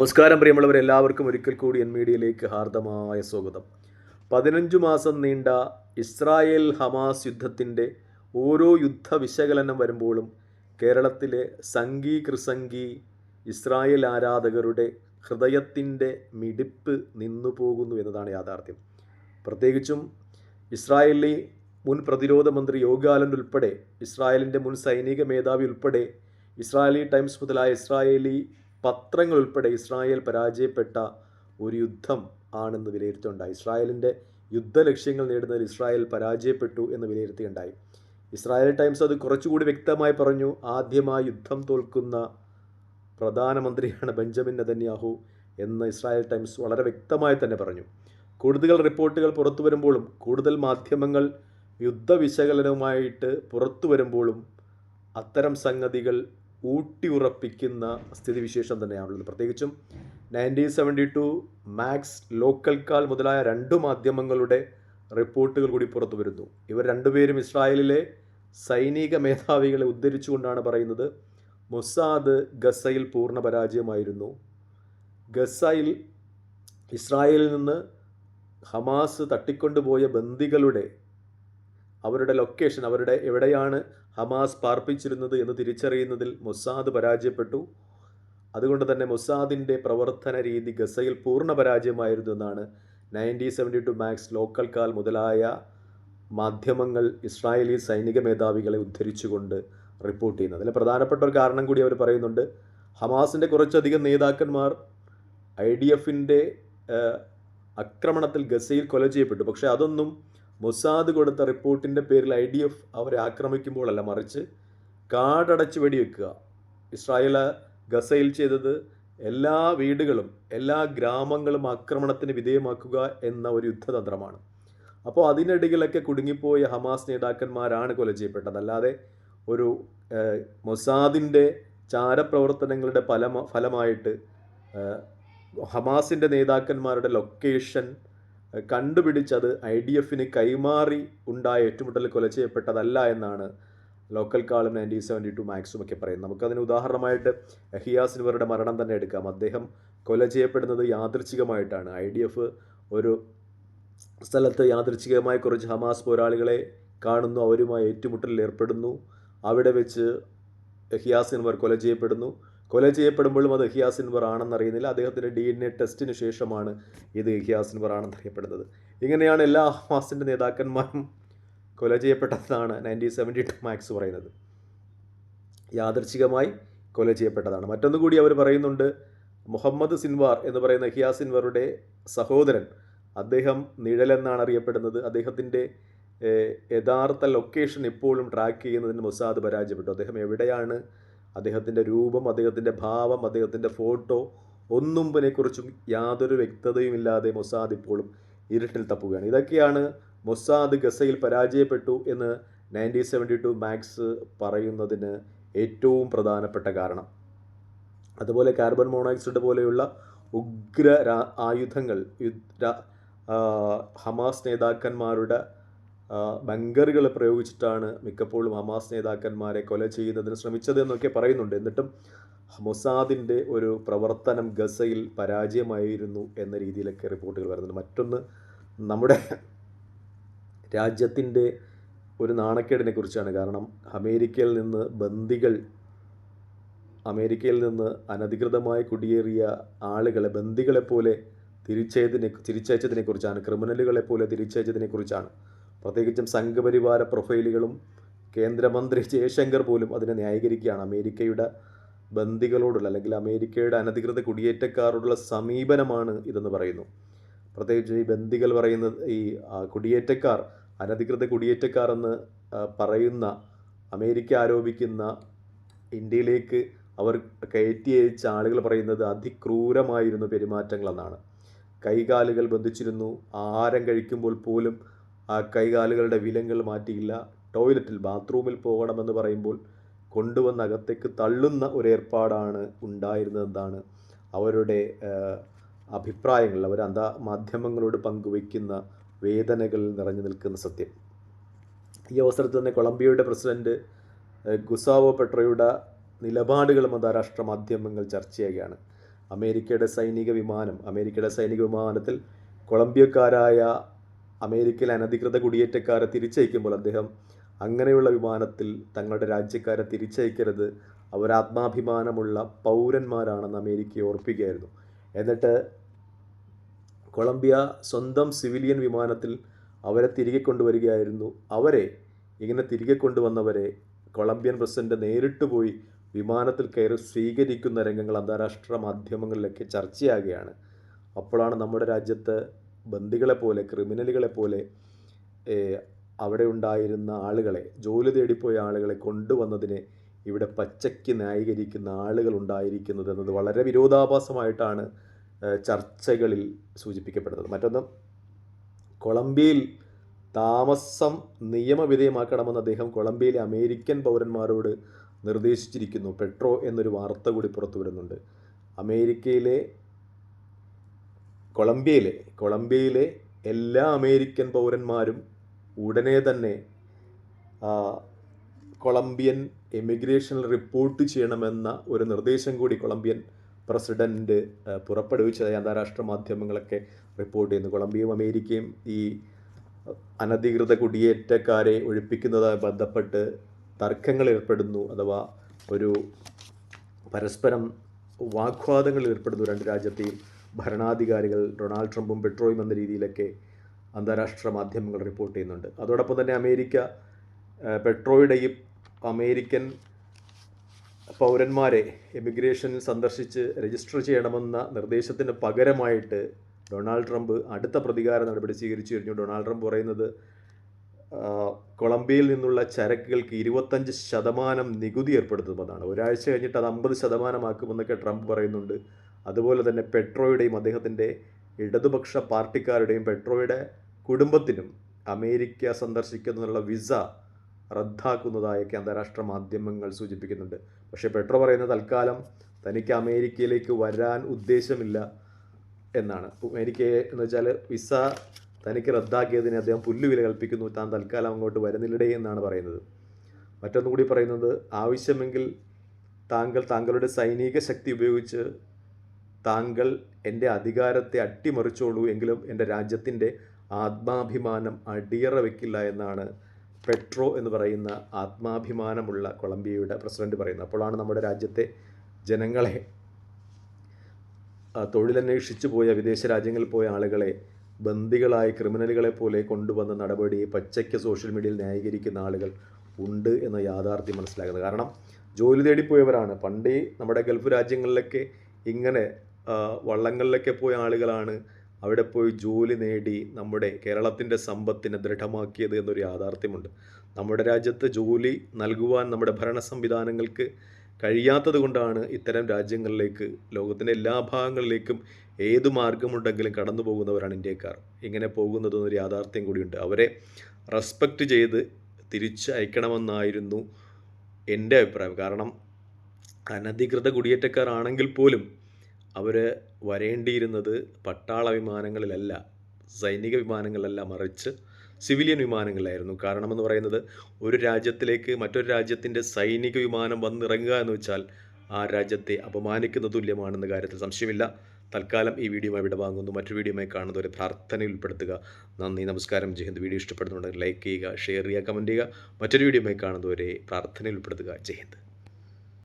നമസ്കാരം പ്രിയമുള്ളവർ എല്ലാവർക്കും ഒരിക്കൽ കൂടി എൻ മീഡിയയിലേക്ക് ഹാർദമായ സ്വാഗതം. പതിനഞ്ചു മാസം നീണ്ട ഇസ്രായേൽ ഹമാസ് യുദ്ധത്തിന്റെ ഓരോ യുദ്ധ വിശകലനം വരുമ്പോഴും കേരളത്തിലെ സംഗീ കൃസംഗി ഇസ്രായേൽ ആരാധകരുടെ ഹൃദയത്തിന്റെ മിടിപ്പ് നിന്നു പോകുന്നു എന്നതാണ് യാഥാർത്ഥ്യം. പ്രത്യേകിച്ചും ഇസ്രായേലി മുൻ പ്രതിരോധ മന്ത്രി യോഗാലൻ ഉൾപ്പെടെ ഇസ്രായേലിന്റെ മുൻ സൈനിക മേധാവി ഉൾപ്പെടെ ഇസ്രായേലി ടൈംസ് മുതലായ ഇസ്രായേലി പത്രങ്ങൾ ഉൾപ്പെടെ ഇസ്രായേൽ പരാജയപ്പെട്ട ഒരു യുദ്ധം ആണെന്ന് വിലയിരുത്തുണ്ടായി ഇസ്രായേലിന്റെ യുദ്ധ ലക്ഷ്യങ്ങൾ നേടുന്നതിൽ ഇസ്രായേൽ പരാജയപ്പെട്ടു എന്ന് വിലയിരുത്തുകയുണ്ടായി ഇസ്രായേൽ ടൈംസ് അത് കുറച്ചുകൂടി വ്യക്തമായി പറഞ്ഞു. ആദ്യമായി യുദ്ധം തോൽക്കുന്ന പ്രധാനമന്ത്രിയാണ് ബെഞ്ചമിൻ നെതന്യാഹു എന്ന് ഇസ്രായേൽ ടൈംസ് വളരെ വ്യക്തമായി തന്നെ പറഞ്ഞു. കൂടുതൽ റിപ്പോർട്ടുകൾ പുറത്തു വരുമ്പോഴും കൂടുതൽ മാധ്യമങ്ങൾ യുദ്ധ വിശകലനവുമായിട്ട് പുറത്തു വരുമ്പോഴും അത്തരം സംഗതികൾ ഊട്ടിയുറപ്പിക്കുന്ന സ്ഥിതിവിശേഷം തന്നെയാണുള്ളത്. പ്രത്യേകിച്ചും nineteen seventy two max local call മുതലായ രണ്ട് മാധ്യമങ്ങളുടെ റിപ്പോർട്ടുകൾ കൂടി പുറത്തു വരുന്നു. ഇവർ രണ്ടുപേരും ഇസ്രായേലിലെ സൈനിക മേധാവികളെ ഉദ്ധരിച്ചുകൊണ്ടാണ് പറയുന്നത് മൊസാദ് ഗസയിൽ പൂർണ പരാജയമായിരുന്നു. ഗസയിൽ ഇസ്രായേലിൽ നിന്ന് ഹമാസ് തട്ടിക്കൊണ്ടുപോയ ബന്ദികളുടെ അവരുടെ ലൊക്കേഷൻ അവരുടെ എവിടെയാണ് ഹമാസ് പാർപ്പിച്ചിരുന്നത് എന്ന് തിരിച്ചറിയുന്നതിൽ മൊസാദ് പരാജയപ്പെട്ടു. അതുകൊണ്ട് തന്നെ മൊസാദിന്റെ പ്രവർത്തന രീതി ഗസയിൽ പൂർണ പരാജയമായിരുന്നു എന്നാണ് nineteen seventy two max local call മുതലായ മാധ്യമങ്ങൾ ഇസ്രായേലി സൈനിക മേധാവികളെ ഉദ്ധരിച്ചുകൊണ്ട് റിപ്പോർട്ട് ചെയ്യുന്നത്. അതിൽ പ്രധാനപ്പെട്ട ഒരു കാരണം കൂടി അവർ പറയുന്നുണ്ട്. ഹമാസിന്റെ കുറച്ചധികം നേതാക്കന്മാർ ഐ ഡി എഫിന്റെ ആക്രമണത്തിൽ ഗസയിൽ കൊല ചെയ്യപ്പെട്ടു. പക്ഷേ അതൊന്നും മൊസാദ് കൊടുത്ത റിപ്പോർട്ടിന്റെ പേരിൽ ഐ ഡി എഫ് അവരെ ആക്രമിക്കുമ്പോഴല്ല മറിച്ച് കാടടച്ച് വെടിവെക്കുക. ഇസ്രായേൽ ഗസയിൽ ചെയ്തത് എല്ലാ വീടുകളും എല്ലാ ഗ്രാമങ്ങളും ആക്രമണത്തിന് വിധേയമാക്കുക എന്ന ഒരു യുദ്ധതന്ത്രമാണ്. അപ്പോൾ അതിനിടയിലൊക്കെ കുടുങ്ങിപ്പോയ ഹമാസ് നേതാക്കന്മാരാണ് കൊല ചെയ്യപ്പെട്ടത്. അല്ലാതെ ഒരു മൊസാദിന്റെ ചാരപ്രവർത്തനങ്ങളുടെ ഫലമ ഫലമായിട്ട് ഹമാസിന്റെ നേതാക്കന്മാരുടെ ലൊക്കേഷൻ കണ്ടുപിടിച്ചത് ഐ ഡി എഫിന് കൈമാറി ഉണ്ടായ ഏറ്റുമുട്ടൽ കൊല ചെയ്യപ്പെട്ടതല്ല എന്നാണ് ലോക്കൽ കാളും നയന്റീൻ സെവന്റി ടു മാക്സും ഒക്കെ പറയുന്നത്. നമുക്കതിന് ഉദാഹരണമായിട്ട് എഹിയാസ് ഇവരുടെ മരണം തന്നെ എടുക്കാം. അദ്ദേഹം കൊല ചെയ്യപ്പെടുന്നത് യാദൃച്ഛികമായിട്ടാണ്. ഐ ഡി എഫ് ഒരു സ്ഥലത്ത് യാദൃച്ഛികമായി കുറച്ച് ഹമാസ് പോരാളികളെ കാണുന്നു അവരുമായി ഏറ്റുമുട്ടലിൽ ഏർപ്പെടുന്നു. അവിടെ വെച്ച് എഹിയാസിൻവർ കൊല ചെയ്യപ്പെടുന്നു. കൊല ചെയ്യപ്പെടുമ്പോഴും അത് ആണെന്ന് ആണെന്നറിയുന്നില്ല അദ്ദേഹത്തിന്റെ ഡി എൻ എ ടെസ്റ്റിന് ശേഷമാണ് ഇത് എഹിയാസിൻവർ ആണെന്നറിയപ്പെടുന്നത് ഇങ്ങനെയാണ് എല്ലാ ഹമാസിന്റെ നേതാക്കന്മാരും കൊല ചെയ്യപ്പെട്ടതാണ് നയന്റീൻ സെവന്റി ടു മാക്സ് പറയുന്നത്. യാദർച്ഛികമായി കൊല ചെയ്യപ്പെട്ടതാണ്. മറ്റൊന്നു കൂടി അവർ പറയുന്നുണ്ട് മുഹമ്മദ് സിൻവാർ എന്ന് പറയുന്ന എഹിയാസ് സിൻവറുടെ സഹോദരൻ. അദ്ദേഹം നിഴലെന്നാണ് അറിയപ്പെടുന്നത്. അദ്ദേഹത്തിന്റെ യഥാർത്ഥ ലൊക്കേഷൻ ഇപ്പോഴും ട്രാക്ക് ചെയ്യുന്നതിന് മൊസാദ് പരാജയപ്പെട്ടു. അദ്ദേഹം എവിടെയാണ് അദ്ദേഹത്തിന്റെ രൂപം അദ്ദേഹത്തിന്റെ ഭാവം അദ്ദേഹത്തിന്റെ ഫോട്ടോ ഒന്നും പിന്നെക്കുറിച്ചും യാതൊരു വ്യക്തതയുമില്ലാതെ മൊസാദ് ഇപ്പോഴും ഇരുട്ടിൽ തപ്പുകയാണ്. ഇതൊക്കെയാണ് മൊസാദ് ഗസയിൽ പരാജയപ്പെട്ടു എന്ന് നയന്റീൻ സെവന്റി ടു മാക്സ് പറയുന്നതിന് ഏറ്റവും പ്രധാനപ്പെട്ട കാരണം. അതുപോലെ കാർബൺ മോണോക്സൈഡ് പോലെയുള്ള ഉഗ്ര ആയുധങ്ങൾ ഹമാസ് നേതാക്കന്മാരുടെ ബങ്കറുകൾ പ്രയോഗിച്ചിട്ടാണ് മിക്കപ്പോഴും ഹമാസ് നേതാക്കന്മാരെ കൊല ചെയ്യുന്നതിന് ശ്രമിച്ചത് എന്നൊക്കെ പറയുന്നുണ്ട്. എന്നിട്ടും മൊസാദിന്റെ ഒരു പ്രവർത്തനം ഗസയിൽ പരാജയമായിരുന്നു എന്ന രീതിയിലൊക്കെ റിപ്പോർട്ടുകൾ വരുന്നുണ്ട്. മറ്റൊന്ന് നമ്മുടെ രാജ്യത്തിന്റെ ഒരു നാണക്കേടിനെ കുറിച്ചാണ്. കാരണം അമേരിക്കയിൽ നിന്ന് ബന്ദികൾ അമേരിക്കയിൽ നിന്ന് അനധികൃതമായി കുടിയേറിയ ആളുകളെ ബന്ദികളെപ്പോലെ തിരിച്ചയതിനെ തിരിച്ചയച്ചതിനെക്കുറിച്ചാണ് ക്രിമിനലുകളെപ്പോലെ ക്രിമിനലുകളെ പോലെ തിരിച്ചയച്ചതിനെ കുറിച്ചാണ്. പ്രത്യേകിച്ചും സംഘപരിവാര പ്രൊഫൈലുകളും കേന്ദ്രമന്ത്രി ജയശങ്കർ പോലും അതിനെ ന്യായീകരിക്കുകയാണ്. അമേരിക്കയുടെ ബന്ദികളോടുള്ള അല്ലെങ്കിൽ അമേരിക്കയുടെ അനധികൃത കുടിയേറ്റക്കാരോടുള്ള സമീപനമാണ് ഇതെന്ന് പറയുന്നു. പ്രത്യേകിച്ച് ഈ ബന്ദികൾ പറയുന്നത് ഈ കുടിയേറ്റക്കാർ അനധികൃത കുടിയേറ്റക്കാർ എന്ന് പറയുന്ന അമേരിക്ക ആരോപിക്കുന്ന ഇന്ത്യയിലേക്ക് അവർ കയറ്റി അയച്ച ആളുകൾ പറയുന്നത് അതിക്രൂരമായിരുന്നു പെരുമാറ്റങ്ങളെന്നാണ്. കൈകാലുകൾ ബന്ധിച്ചിരുന്നു. ആഹാരം കഴിക്കുമ്പോൾ പോലും ആ കൈകാലുകളുടെ വിലങ്ങൾ മാറ്റിയില്ല. ടോയ്ലറ്റിൽ ബാത്റൂമിൽ പോകണമെന്ന് പറയുമ്പോൾ കൊണ്ടുവന്ന് അകത്തേക്ക് തള്ളുന്ന ഒരു ഏർപ്പാടാണ് ഉണ്ടായിരുന്നതെന്നാണ് അവരുടെ അഭിപ്രായങ്ങൾ. അവർ അന്ത മാധ്യമങ്ങളോട് പങ്കുവയ്ക്കുന്ന വേദനകൾ നിറഞ്ഞു നിൽക്കുന്ന സത്യം. ഈ അവസരത്തിൽ തന്നെ കൊളംബിയയുടെ പ്രസിഡന്റ് ഗുസാവോ പെട്രോയുടെ നിലപാടുകളും അന്താരാഷ്ട്ര മാധ്യമങ്ങൾ ചർച്ചയാകുകയാണ് അമേരിക്കയുടെ സൈനിക വിമാനം അമേരിക്കയുടെ സൈനിക വിമാനത്തിൽ കൊളംബിയക്കാരായ അമേരിക്കയിലെ അനധികൃത കുടിയേറ്റക്കാരെ തിരിച്ചയക്കുമ്പോൾ അദ്ദേഹം അങ്ങനെയുള്ള വിമാനത്തിൽ തങ്ങളുടെ രാജ്യക്കാരെ തിരിച്ചയക്കരുത്. അവർ ആത്മാഭിമാനമുള്ള പൗരന്മാരാണെന്ന് അമേരിക്കയെ ഓർപ്പിക്കുകയായിരുന്നു. എന്നിട്ട് കൊളംബിയ സ്വന്തം സിവിലിയൻ വിമാനത്തിൽ അവരെ തിരികെ കൊണ്ടുവരികയായിരുന്നു. അവരെ ഇങ്ങനെ തിരികെ കൊണ്ടുവന്നവരെ കൊളംബിയൻ പ്രസിഡന്റ് നേരിട്ട് പോയി വിമാനത്തിൽ കയറി സ്വീകരിക്കുന്ന രംഗങ്ങൾ അന്താരാഷ്ട്ര മാധ്യമങ്ങളിലൊക്കെ ചർച്ചയാകുകയാണ്. അപ്പോഴാണ് നമ്മുടെ രാജ്യത്ത് ബന്ദികളെ പോലെ ക്രിമിനലുകളെ പോലെ അവിടെ ഉണ്ടായിരുന്ന ആളുകളെ ജോലി തേടിപ്പോയ ആളുകളെ കൊണ്ടുവന്നതിനെ ഇവിടെ പച്ചയ്ക്ക് ന്യായീകരിക്കുന്ന ആളുകൾ ഉണ്ടായിരിക്കുന്നത് എന്നത് വളരെ വിരോധാഭാസമായിട്ടാണ് ചർച്ചകളിൽ സൂചിപ്പിക്കപ്പെടുന്നത്. മറ്റൊന്ന് കൊളംബിയയിൽ താമസം നിയമവിധേയമാക്കണമെന്ന് അദ്ദേഹം കൊളംബിയയിലെ അമേരിക്കൻ പൗരന്മാരോട് നിർദ്ദേശിച്ചിരിക്കുന്നു. പെട്രോ എന്നൊരു വാർത്ത കൂടി പുറത്തു വരുന്നുണ്ട്. അമേരിക്കയിലെ കൊളംബിയയിലെ കൊളംബിയയിലെ എല്ലാ അമേരിക്കൻ പൗരന്മാരും ഉടനെ തന്നെ കൊളംബിയൻ എമിഗ്രേഷനിൽ റിപ്പോർട്ട് ചെയ്യണമെന്ന ഒരു നിർദ്ദേശം കൂടി കൊളംബിയൻ പ്രസിഡന്റ് ആ, പുറപ്പെടുവിച്ചതായി അന്താരാഷ്ട്ര മാധ്യമങ്ങളൊക്കെ റിപ്പോർട്ട് ചെയ്യുന്നു. കൊളംബിയയും അമേരിക്കയും ഈ അനധികൃത കുടിയേറ്റക്കാരെ ഒഴിപ്പിക്കുന്നതുമായി ബന്ധപ്പെട്ട് തർക്കങ്ങൾ ഏർപ്പെടുന്നു അഥവാ ഒരു പരസ്പരം വാഗ്വാദങ്ങൾ ഏർപ്പെടുന്നു രണ്ട് രാജ്യത്തെയും. ഭരണാധികാരികൾ ഡൊണാൾഡ് ട്രംപും പെട്രോയും എന്ന രീതിയിലൊക്കെ അന്താരാഷ്ട്ര മാധ്യമങ്ങൾ റിപ്പോർട്ട് ചെയ്യുന്നുണ്ട്. അതോടൊപ്പം തന്നെ അമേരിക്ക പെട്രോയുടെയും അമേരിക്കൻ പൗരന്മാരെ എമിഗ്രേഷനിൽ സന്ദർശിച്ച് രജിസ്റ്റർ ചെയ്യണമെന്ന നിർദ്ദേശത്തിന് പകരമായിട്ട് ഡൊണാൾഡ് ട്രംപ് അടുത്ത പ്രതികാര നടപടി സ്വീകരിച്ചു കഴിഞ്ഞു ഡൊണാൾഡ് ട്രംപ് പറയുന്നത് കൊളംബിയയിൽ നിന്നുള്ള ചരക്കുകൾക്ക് ഇരുപത്തഞ്ച് ശതമാനം നികുതി ഏർപ്പെടുത്തുമെന്നാണ്. ഒരാഴ്ച കഴിഞ്ഞിട്ട് അത് അമ്പത് ശതമാനമാക്കുമെന്നൊക്കെ ട്രംപ് പറയുന്നുണ്ട്. അതുപോലെ തന്നെ പെട്രോയുടെയും അദ്ദേഹത്തിന്റെ ഇടതുപക്ഷ പാർട്ടിക്കാരുടെയും പെട്രോയുടെ കുടുംബത്തിനും അമേരിക്ക സന്ദർശിക്കുന്നതിനുള്ള വിസ റദ്ദാക്കുന്നതായൊക്കെ അന്താരാഷ്ട്ര മാധ്യമങ്ങൾ സൂചിപ്പിക്കുന്നുണ്ട്. പക്ഷേ പെട്രോ പറയുന്ന തൽക്കാലം തനിക്ക് അമേരിക്കയിലേക്ക് വരാൻ ഉദ്ദേശമില്ല എന്നാണ്. അമേരിക്ക എന്ന് വെച്ചാൽ വിസ തനിക്ക് റദ്ദാക്കിയതിന് അദ്ദേഹം പുല്ലുവില കൽപ്പിക്കുന്നു. താൻ തൽക്കാലം അങ്ങോട്ട് വരുന്നില്ലടേ എന്നാണ് പറയുന്നത്. മറ്റൊന്നുകൂടി പറയുന്നത് ആവശ്യമെങ്കിൽ താങ്കൾ താങ്കളുടെ സൈനിക ശക്തി ഉപയോഗിച്ച് താങ്കൾ എന്റെ അധികാരത്തെ അട്ടിമറിച്ചോളൂ എങ്കിലും എന്റെ രാജ്യത്തിന്റെ ആത്മാഭിമാനം അടിയറ വെക്കില്ല എന്നാണ് പെട്രോ എന്ന് പറയുന്ന ആത്മാഭിമാനമുള്ള കൊളംബിയയുടെ പ്രസിഡന്റ് പറയുന്നത്. അപ്പോഴാണ് നമ്മുടെ രാജ്യത്തെ ജനങ്ങളെ തൊഴിലന്വേഷിച്ചു പോയ വിദേശ രാജ്യങ്ങളിൽ പോയ ആളുകളെ ബന്ദികളായ ക്രിമിനലുകളെ പോലെ കൊണ്ടുവന്ന നടപടി പച്ചയ്ക്ക് സോഷ്യൽ മീഡിയയിൽ ന്യായീകരിക്കുന്ന ആളുകൾ ഉണ്ട് എന്ന യാഥാർത്ഥ്യം മനസ്സിലാക്കുന്നത് കാരണം ജോലി തേടിപ്പോയവരാണ്. പണ്ടേ നമ്മുടെ ഗൾഫ് രാജ്യങ്ങളിലൊക്കെ ഇങ്ങനെ വള്ളങ്ങളിലൊക്കെ പോയ ആളുകളാണ് അവിടെ പോയി ജോലി നേടി നമ്മുടെ കേരളത്തിന്റെ സമ്പത്തിനെ ദൃഢമാക്കിയത് എന്നൊരു യാഥാർത്ഥ്യമുണ്ട്. നമ്മുടെ രാജ്യത്ത് ജോലി നൽകുവാൻ നമ്മുടെ ഭരണ സംവിധാനങ്ങൾക്ക് കഴിയാത്തത് കൊണ്ടാണ് ഇത്തരം രാജ്യങ്ങളിലേക്ക് ലോകത്തിന്റെ എല്ലാ ഭാഗങ്ങളിലേക്കും ഏത് മാർഗമുണ്ടെങ്കിലും കടന്നു പോകുന്നവരാണ് ഇന്ത്യക്കാർ. ഇങ്ങനെ പോകുന്നതെന്നൊരു യാഥാർത്ഥ്യം കൂടിയുണ്ട്. അവരെ റെസ്പെക്റ്റ് ചെയ്ത് തിരിച്ച് അയക്കണമെന്നായിരുന്നു എന്റെ അഭിപ്രായം. കാരണം അനധികൃത കുടിയേറ്റക്കാരാണെങ്കിൽ പോലും അവർ വരേണ്ടിയിരുന്നത് പട്ടാള വിമാനങ്ങളിലല്ല സൈനിക വിമാനങ്ങളിലല്ല മറിച്ച് സിവിലിയൻ വിമാനങ്ങളിലായിരുന്നു. കാരണമെന്ന് പറയുന്നത് ഒരു രാജ്യത്തിലേക്ക് മറ്റൊരു രാജ്യത്തിന്റെ സൈനിക വിമാനം വന്നിറങ്ങുക എന്ന് വെച്ചാൽ ആ രാജ്യത്തെ അപമാനിക്കുന്ന തുല്യമാണെന്ന കാര്യത്തിൽ സംശയമില്ല. തൽക്കാലം ഈ വീഡിയോ ഇവിടെ വാങ്ങുന്നു. മറ്റൊരു വീഡിയോയുമായി കാണുന്നവരെ പ്രാർത്ഥനയിൽ ഉൾപ്പെടുത്തുക. നന്ദി നമസ്കാരം. ജയ്ഹിന്ദ് വീഡിയോ ഇഷ്ടപ്പെടുന്നുണ്ടെങ്കിൽ ലൈക്ക് ചെയ്യുക ഷെയർ ചെയ്യുക കമന്റ് ചെയ്യുക. മറ്റൊരു വീഡിയോയുമായി കാണുന്നവരെ പ്രാർത്ഥനയിൽ ഉൾപ്പെടുത്തുക. ജയ്ഹിന്ദ്